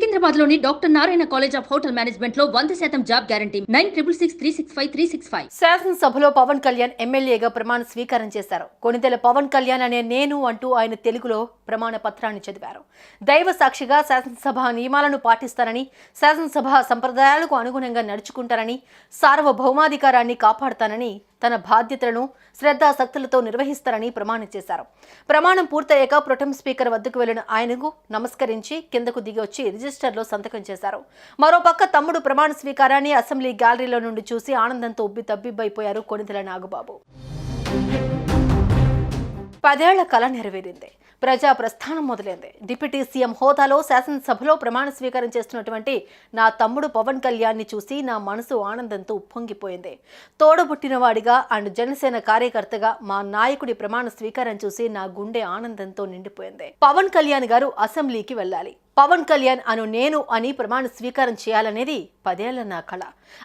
సికింద్రాబాద్లోని doctor Narayana college of hotel మేనేజ్మెంట్లో వంద శాతం job guarantee. Nine triple six three six five three six five. శాసనసభలో పవన్ కళ్యాణ్ ఎమ్మెల్యేగా ప్రమాణ స్వీకారం చేశారు. కొనిదెల పవన్ కళ్యాణ్ అనే నేను అంటూ ఆయన తెలుగులో ప్రమాణ పత్రాన్ని చదివారు. దైవ సాక్షిగా శాసనసభ నియమాలను పాటిస్తారని శాసనసభ సంప్రదాయాలకు అనుగుణంగా నడుచుకుంటారని సార్వభౌమాధికారాన్ని కాపాడుతానని తన బాధ్యతలను శ్రద్ధాసక్తులతో నిర్వహిస్తారని ప్రమాణం చేశారు. ప్రమాణం పూర్తయ్యాక ప్రొటెం స్పీకర్ వద్దకు వెళ్ళిన ఆయనకు నమస్కరించి కిందకు దిగి వచ్చి రిజిస్టర్లో సంతకం చేశారు. మరోపక్క తమ్ముడు ప్రమాణ స్వీకారాన్ని అసెంబ్లీ గ్యాలరీలో నుండి చూసి ఆనందంతో ఉబ్బి తబ్బిబ్బైపోయారు కొనిదెల నాగబాబు. పదేళ్ళ కళ నెరవేరింది. ప్రజా ప్రస్థానం మొదలైంది. డిప్యూటీ సీఎం హోదాలో శాసనసభలో ప్రమాణ స్వీకారం చేస్తున్నటువంటి నా తమ్ముడు పవన్ కళ్యాణ్ని చూసి నా మనసు ఆనందంతో ఉప్పొంగిపోయింది. తోడబుట్టినవాడిగా అండ్ జనసేన కార్యకర్తగా మా నాయకుడి ప్రమాణ స్వీకారం చూసి నా గుండె ఆనందంతో నిండిపోయింది. పవన్ కళ్యాణ్ గారు అసెంబ్లీకి వెళ్ళాలి. పవన్ కళ్యాణ్ అను నేను అని ప్రమాణ స్వీకారం చేయాలనేది పదేళ్ళ నా కళ.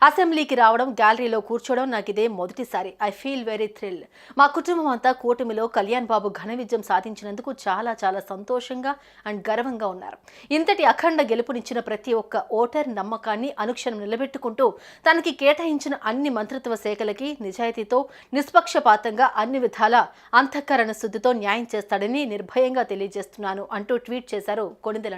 అసెంబ్లీకి రావడం గ్యాలరీలో కూర్చోవడం నాకు ఇదే మొదటిసారి. I feel very thrill. మా కుటుంబం అంతా కూటమిలో కళ్యాణ్ బాబు ఘన విజయం సాధించినందుకు చాలా చాలా సంతోషంగా అండ్ గర్వంగా ఉన్నారు. ఇంతటి అఖండ గెలుపునిచ్చిన ప్రతి ఒక్క ఓటర్ నమ్మకాన్ని అనుక్షణం నిలబెట్టుకుంటూ తనకి కేటాయించిన అన్ని మంత్రిత్వ శాఖలకి నిజాయితీతో నిష్పక్షపాతంగా అన్ని విధాల అంతఃకరణ శుద్ధితో న్యాయం చేస్తాడని నిర్భయంగా తెలియజేస్తున్నాను అంటూ ట్వీట్ చేశారు కొణిదెల